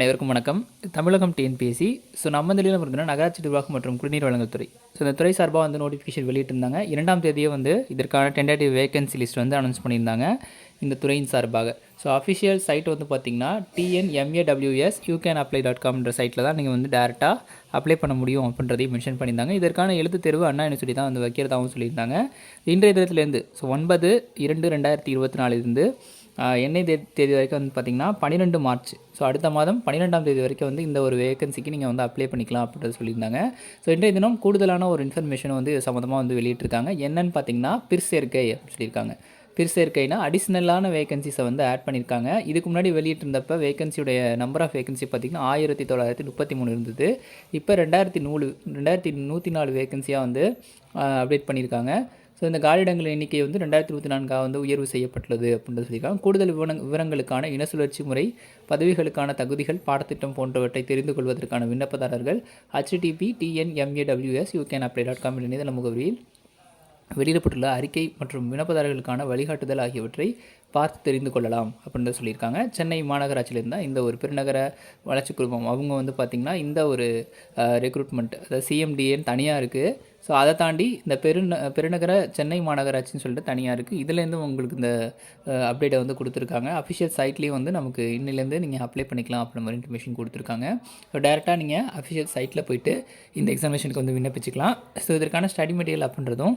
அனைவருக்கும் வணக்கம். தமிழகம் TNPSC so நம்ம நிலையில் பார்த்தீங்கன்னா நகராட்சி நிர்வாகம் மற்றும் குடிநீர் வழங்கல் துறை ஸோ இந்த துறை சார்பாக வந்து நோட்டிஃபிகேஷன் வெளியிட்டிருந்தாங்க. இரண்டாம் தேதியே வந்து இதற்கான டென்டேட்டிவ் வேகன்சி லிஸ்ட் வந்து அனௌன்ஸ் பண்ணியிருந்தாங்க இந்த துறையின் சார்பாக. ஸோ அஃபிஷியல் சைட் வந்து பார்த்தீங்கன்னா TNMAWS you can apply dot காம்ன்ற சைட்டில் தான் நீங்கள் வந்து டேரெக்டாக அப்ளை பண்ண முடியும் அப்படின்றதையும் மென்ஷன் பண்ணியிருந்தாங்க. இதற்கான எழுத்து தேர்வு அண்ணா யூனிவர்சிட்டி தான் வந்து வைக்கிறதாகவும் சொல்லியிருந்தாங்க. இன்றைய தினத்துலேருந்து ஸோ ஒன்பது இரண்டு ரெண்டாயிரத்தி இருபத்தி நாலுலேருந்து என்னை தே தேதி வரைக்கும் வந்து பார்த்திங்கன்னா பன்னிரெண்டு மார்ச். ஸோ அடுத்த மாதம் பன்னிரெண்டாம் தேதி வரைக்கும் வந்து இந்த ஒரு வேகன்சிக்கு நீங்கள் வந்து அப்ளை பண்ணிக்கலாம் அப்படின்றது சொல்லியிருந்தாங்க. ஸோ இன்றைய தினம் கூடுதலான ஒரு இன்ஃபர்மேஷன் வந்து சம்மந்தமாக வந்து வெளியிட்டிருக்காங்க. என்னன்னு பார்த்தீங்கன்னா பிற்சேர்க்கை அப்படின்னு சொல்லியிருக்காங்க. பிற்சேர்க்கைனா அடிஷ்னலான வேகன்சிஸை வந்து ஆட் பண்ணியிருக்காங்க. இதுக்கு முன்னாடி வெளியிட்டிருந்தப்ப வேகன்சியுடைய நம்பர் ஆஃப் வேகன்சி பார்த்திங்கன்னா ஆயிரத்தி தொள்ளாயிரத்தி முப்பத்தி மூணு இருந்தது. இப்போ ரெண்டாயிரத்தி நூறு ரெண்டாயிரத்தி நூற்றி நாலு வேகன்சியாக வந்து அப்டேட் பண்ணியிருக்காங்க. ஸோ இந்த காலிடங்கள் எண்ணிக்கை வந்து ரெண்டாயிரத்தி இருபத்தி நான்காக வந்து உயர்வு செய்யப்பட்டுள்ளது அப்படின்றது சொல்லியிருக்காங்க. கூடுதல் விவர விவரங்களுக்கான இன சுழற்சி முறை பதவிகளுக்கான தகுதிகள் பாடத்திட்டம் போன்றவற்றை தெரிந்து கொள்வதற்கான விண்ணப்பதாரர்கள் http TNMAWS you can apply dot com இணையதள முகவரியில் வெளியிடப்பட்டுள்ள அறிக்கை மற்றும் விண்ணப்பதாரர்களுக்கான வழிகாட்டுதல் ஆகியவற்றை பார்த்து தெரிந்து கொள்ளலாம் அப்படின்னு சொல்லியிருக்காங்க. சென்னை மாநகராட்சியிலேருந்து தான் இந்த ஒரு பெருநகர வளர்ச்சி குழுமம் அவங்க வந்து பார்த்திங்கன்னா இந்த ஒரு ரெக்ரூட்மெண்ட் அதாவது சிஎம்டிஏன்னு தனியாக இருக்குது ஸோ அதை தாண்டி இந்த பெருந பெருநகர சென்னை மாநகராட்சின்னு சொல்லிட்டு தனியாக இருக்குது இதுலேருந்து உங்களுக்கு இந்த அப்டேட்டை வந்து கொடுத்துருக்காங்க. அஃபிஷியல் சைட்லேயும் வந்து நமக்கு இன்னிலேருந்து நீங்கள் அப்ளை பண்ணிக்கலாம் அப்படின்ற மாதிரி இன்ஃபர்மேஷன் கொடுத்துருக்காங்க. ஸோ டேரெக்டாக நீங்கள் அஃபிஷியல் சைட்டில் போயிட்டு இந்த எக்ஸாமினேஷனுக்கு வந்து விண்ணப்பிச்சுக்கலாம். ஸோ இதற்கான ஸ்டடி மெட்டீரியல் அப்படின்றதும்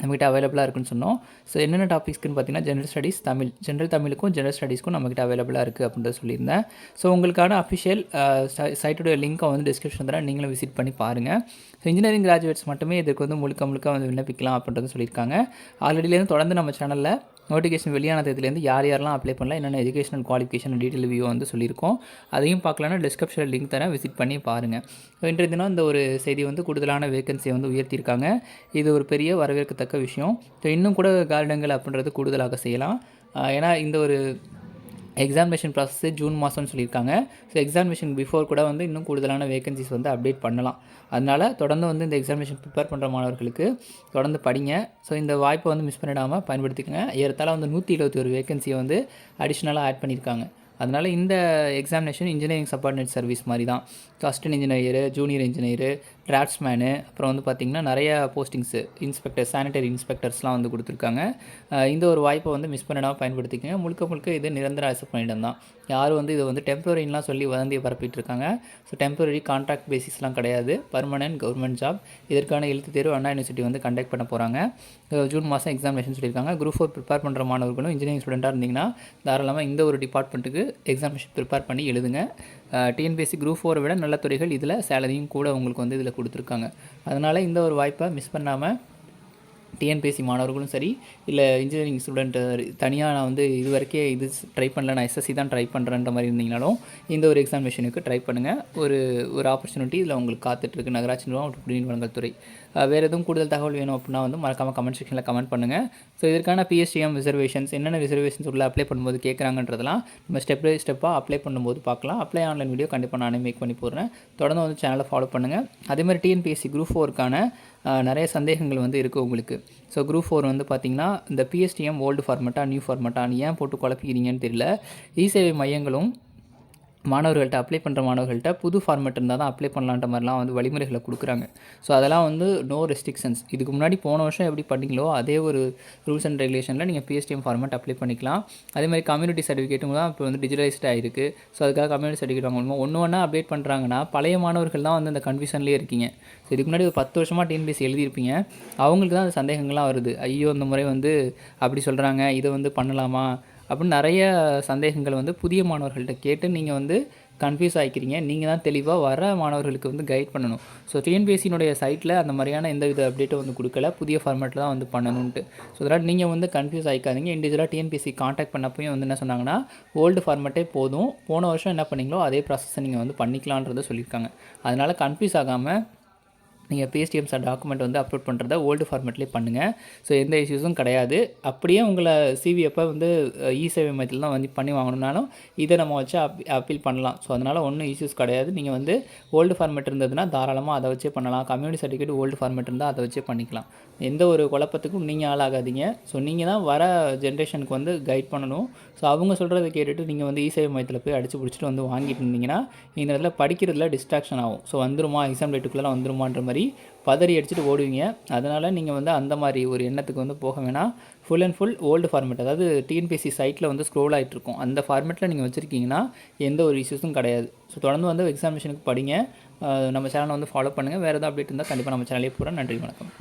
நம்மகிட்ட அவைலபிளாக இருக்குன்னு சொன்னோம். ஸோ என்னென்ன டாபிக்ஸ்க்குன்னு பார்த்தீங்கன்னா ஜென்ரல் ஸ்டடீஸ் தமிழ் ஜென்ரல் தமிழுக்கும் ஜென்ரல் ஸ்டடீஸ்க்கும் நம்மகிட்ட அவைலபிளாக இருக்குது அப்படின்றத சொல்லியிருந்தேன். ஸோ உங்களுக்கான அஃபிஷியல் சைட்டோட லிங்க்கை வந்து டிஸ்கிரிப்ஷன் தரேன். நீங்களும் விசிட் பண்ணி பாருங்கள் ஸோ இன்ஜினியரிங் கிராஜுவேட்ஸ் மட்டுமே இதுக்கு வந்து முழுக்க முழுக்க வந்து விண்ணப்பிக்கலாம் அப்படின்றத சொல்லியிருக்காங்க. ஆல்ரெடிலேருந்து தொடர்ந்து நம்ம சேனலில் நோட்டிஃபிகேஷன் வெளியான தேதியிலேருந்து யார் யாரெல்லாம் அப்ளை பண்ணலாம் என்னென்ன எஜுகேஷனல் குவாலிஃபிகேஷன் டீட்டெயில் வியூ வந்து சொல்லியிருக்கோம் அதையும் பார்க்கலன்னா டிஸ்கிரிப்ஷனில் லிங்க் தரேன் விசிட் பண்ணி பாருங்கள் இன்றைய தினம் இந்த ஒரு செய்தி வந்து கூடுதலான வேகன்சியை வந்து உயர்த்தியிருக்காங்க. இது ஒரு பெரிய வரவேற்கத்தக்க விஷயம். ஸோ இன்னும் கூட கார்டங்கள் அப்படின்றது கூடுதலாக செய்யலாம். ஏன்னா இந்த ஒரு எக்ஸாமினேஷன் ப்ராசஸ்ஸு ஜூன் மாதம்னு சொல்லியிருக்காங்க. ஸோ எக்ஸாமினேஷன் பிஃபோர் கூட வந்து இன்னும் கூடுதலான வேகன்சிஸ் வந்து அப்டேட் பண்ணலாம். அதனால் தொடர்ந்து வந்து இந்த எக்ஸாமினேஷன் ப்ரிப்பேர் பண்ணுற மாணவர்களுக்கு தொடர்ந்து படிங்க. ஸோ இந்த வாய்ப்பை வந்து மிஸ் பண்ணிடாமல் பயன்படுத்திக்கங்க. ஏறத்தாழ வந்து நூற்றி இருபத்தி ஒரு வேகன்சியை வந்து அடிஷ்னலாக ஆட் பண்ணியிருக்காங்க. அதனால் இந்த எக்ஸாமினேஷன் இன்ஜினியரிங் சப்பார்டினேட் சர்வீஸ் மாதிரி தான் கஸ்டன் இன்ஜினியரு ஜூனியர் இன்ஜினியரு டிராஃப்ட்ஸ்மேனு அப்புறம் வந்து பார்த்திங்கன்னா நிறைய போஸ்டிங்ஸு இன்ஸ்பெக்டர் சானிடரி இன்ஸ்பெக்டர்ஸ்லாம் வந்து கொடுத்துருக்காங்க. இந்த ஒரு வாய்ப்பை வந்து மிஸ் பண்ணிடாமல் பயன்படுத்திக்கங்க. முழுக்க முழுக்க இது நிரந்தர அரசு பணியிடம் தான். யாரும் வந்து இது வந்து டெம்பரரின்லாம் சொல்லி வதந்தியை பரப்பிட்டு இருக்காங்க. ஸோ டெம்பரரி கான்ட்ராக்ட் பேசிஸ்லாம் கிடையாது. பர்மனன்ட் கவர்மெண்ட் ஜாப் இதற்கான எழுத்து தேர்வு அண்ணா யூனிவர்சிட்டி வந்து கண்டக்ட் பண்ண போகிறாங்க ஜூன் மாதம் எக்ஸாமினேஷன் சொல்லியிருக்காங்க. குரூப் ஃபோர் ப்ரிப்பேர் பண்ணுற மாணவர்களும் இன்ஜினியரிங் ஸ்டூடெண்ட்டாக இருந்தீங்கன்னா தாராளமாக இந்த ஒரு டிபார்ட்மெண்ட்டுக்கு எக்ஸாமினேஷன் ப்ரிப்பேர் பண்ணி எழுதுங்க. டிஎன்பிஎஸ்சி குரூப் ஃபோரை விட நல்ல துறைகள் இதில் சேலரியும் கூட உங்களுக்கு வந்து இதில் கொடுத்துருக்காங்க. அதனால் இந்த ஒரு வாய்ப்பை மிஸ் பண்ணாமல் டிஎன்பிஎஸ்சி மாணவர்களும் சரி இல்லை இன்ஜினியரிங் ஸ்டூடெண்ட் தனியாக நான் வந்து இது வரைக்கும் இது ட்ரை பண்ணல நான் எஸ்எஸ்சி தான் ட்ரை பண்ணுறேன்ற மாதிரி இருந்தீங்கனாலும் இந்த ஒரு எக்ஸாமினேஷனுக்கு ட்ரை பண்ணுங்கள் ஒரு ஒரு ஆப்பர்ச்சுனிட்டி இதில் உங்களுக்கு காத்துட்ருக்கு நகராட்சி நிர்வாகம் குடிநீர் வழங்கல் துறை. வேறு எதுவும் கூடுதல் தகவல் வேணும் அப்படின்னா வந்து மறக்காமல் கமெண்ட் செக்ஷனில் கமெண்ட் பண்ணுங்கள் ஸோ இதற்கான பிஎஸ்டிஎம் ரிசர்வேஷன்ஸ் என்னென்ன ரிசர்வேஷன்ஸ் உள்ள அப்ளை பண்ணும்போது கேட்குறாங்கன்றதெல்லாம் நம்ம ஸ்டெப் பை ஸ்டெப்பாக அப்ளை பண்ணும்போது பார்க்கலாம். அப்ளை ஆன்லைன் வீடியோ கண்டிப்பாக நானே மேக் பண்ணி போடுறேன். தொடர்ந்து வந்து சேனலை ஃபாலோ பண்ணுங்கள் அதேமாதிரி டிஎன்பிஎஸ்சி குரூப் ஃபோருக்கான நிறைய சந்தேகங்கள் வந்து இருக்குது உங்களுக்கு. ஸோ குரூப் ஃபோர் வந்து பார்த்திங்கன்னா இந்த பிஎஸ்டிஎம் ஓல்டு ஃபார்மெட்டாக நியூ ஃபார்மெட்டாக ஏன் போட்டு குழப்பிக்கிறீங்கன்னு தெரியல. இ சேவை மையங்களும் மாணவர்கள்ட்ட அப்ளை பண்ணுற மாணவர்கள்ட்ட புது ஃபார்மேட் இருந்தால் தான் அப்ளை பண்ணலான்ற மாதிரிலாம் வந்து வழிமுறைகளை கொடுக்குறாங்க. ஸோ அதெல்லாம் வந்து நோ ரெஸ்ட்ரிக்ஷன்ஸ் இதுக்கு முன்னாடி போன வருஷம் எப்படி பண்ணீங்களோ அதே ஒரு ரூல்ஸ் அண்ட் ரெகுலேஷனில் நீங்கள் பிஎஸ்டிஎம் ஃபார்மேட் அப்ளை பண்ணிக்கலாம். அதே மாதிரி கம்யூனிட்டி சர்டிஃபிகேட்டும் தான் இப்போ வந்து டிஜிட்டலைஸ்ட் ஆகிருக்கு ஸோ அதுக்காக கம்யூனிட்டி சர்டிஃபிகேட் வாங்கணும்? ஒன்று ஒன்றா அப்டேட் பண்ணுறாங்கன்னா பழைய மாணவர்கள் தான் வந்து அந்த கன்ஃபியூஷன்லேயே இருக்கீங்க. ஸோ இதுக்கு முன்னாடி ஒரு பத்து வருஷமாக டிஎன்பிஎஸ்சி எழுதியிருப்பீங்க. அவங்களுக்கு தான் அந்த சந்தேகங்கள்லாம் வருது. ஐயோ இந்த முறை வந்து அப்படி சொல்கிறாங்க இதை வந்து பண்ணலாமா? அப்படின்னு நிறைய சந்தேகங்கள் வந்து புதிய மாணவர்கள்ட்ட கேட்டு நீங்கள் வந்து கன்ஃபியூஸ் ஆகிக்கிறீங்க நீங்கள் தான் தெளிவாக வர மாணவர்களுக்கு வந்து கைட் பண்ணணும். ஸோ டிஎன்பிஎஸ்சினுடைய சைட்டில் அந்த மாதிரியான எந்த வித அப்டேட்டும் வந்து கொடுக்கல. புதிய ஃபார்மேட்டில் தான் வந்து பண்ணணுன்ட்டு ஸோ அதனால் நீங்கள் வந்து கன்ஃபியூஸ் ஆகிக்காதீங்க இண்டிவிஜுவலாக டிஎன்பிஎஸ்சி காண்டாக்ட் பண்ணப்பையும் வந்து என்ன சொன்னாங்கன்னா ஓல்டு ஃபார்மேட்டே போதும். போன வருஷம் என்ன பண்ணீங்களோ அதே ப்ராசஸை நீங்கள் வந்து பண்ணிக்கலான்றதை சொல்லியிருக்காங்க. அதனால் கன்ஃபியூஸ் ஆகாமல் நீங்கள் பிஎஸ்டிஎம்ஸ் டாக்குமெண்ட் வந்து அப்லோட் பண்ணுறத ஓல்டு ஃபார்மேட்லேயே பண்ணுங்கள் ஸோ எந்த இஷ்யூஸும் கிடையாது. அப்படியே உங்களை சிவி அப்போ வந்து இ சேவை மையத்தில் தான் வந்து பண்ணி வாங்கணும்னாலும் இதை நம்ம வச்சு அப் அப்பீல் பண்ணலாம். ஸோ அதனால் ஒன்றும் இஷ்யூஸ் கிடையாது. நீங்கள் வந்து ஓல்டு ஃபார்மேட் இருந்ததுன்னா தாராளமாக அதை வச்சே பண்ணலாம். கம்யூனிட்டி சர்டிஃபிகேட் ஓல்டு ஃபார்மேட் இருந்தால் அதை வச்சே பண்ணிக்கலாம். எந்த ஒரு குழப்பத்துக்கும் நீங்கள் ஆளாகாதீங்க. ஸோ நீங்கள் தான் வர ஜென்ரேஷனுக்கு வந்து கைட் பண்ணணும். ஸோ அவங்க சொல்கிறத கேட்டுட்டு நீங்கள் வந்து இ சேவை மையத்தில் போய் அடிச்சு பிடிச்சிட்டு வந்து வாங்கிட்டு இருந்தீங்கன்னா இந்த இடத்துல படிக்கிறதுல டிஸ்ட்ராக்ஷன் ஆகும். ஸோ வந்துருமா? எக்ஸாம் டேட்டுக்குள்ளே வந்துருமான்ற மாதிரி பதறி அடிச்சுட்டு ஓடுவீங்க. அதனால் நீங்கள் வந்து அந்த மாதிரி ஒரு எண்ணத்துக்கு வந்து போக வேணாம் full and full old format அதாவது டிஎன்பிஎஸ்சி சைட்டில் வந்து ஸ்க்ரோல் ஆகிட்டு இருக்கும் அந்த ஃபார்மேட்டில் நீங்கள் வச்சுருக்கீங்கன்னா எந்த ஒரு இஷ்யூஸும் கிடையாது. ஸோ தொடர்ந்து வந்து எக்ஸாமினேஷனுக்கு படிங்க. நம்ம சேனலை வந்து ஃபாலோ பண்ணுங்கள் வேறு ஏதாவது அப்டேட் இருந்தால் கண்டிப்பாக நம்ம சேனலே போகிறோம் நன்றி வணக்கம்.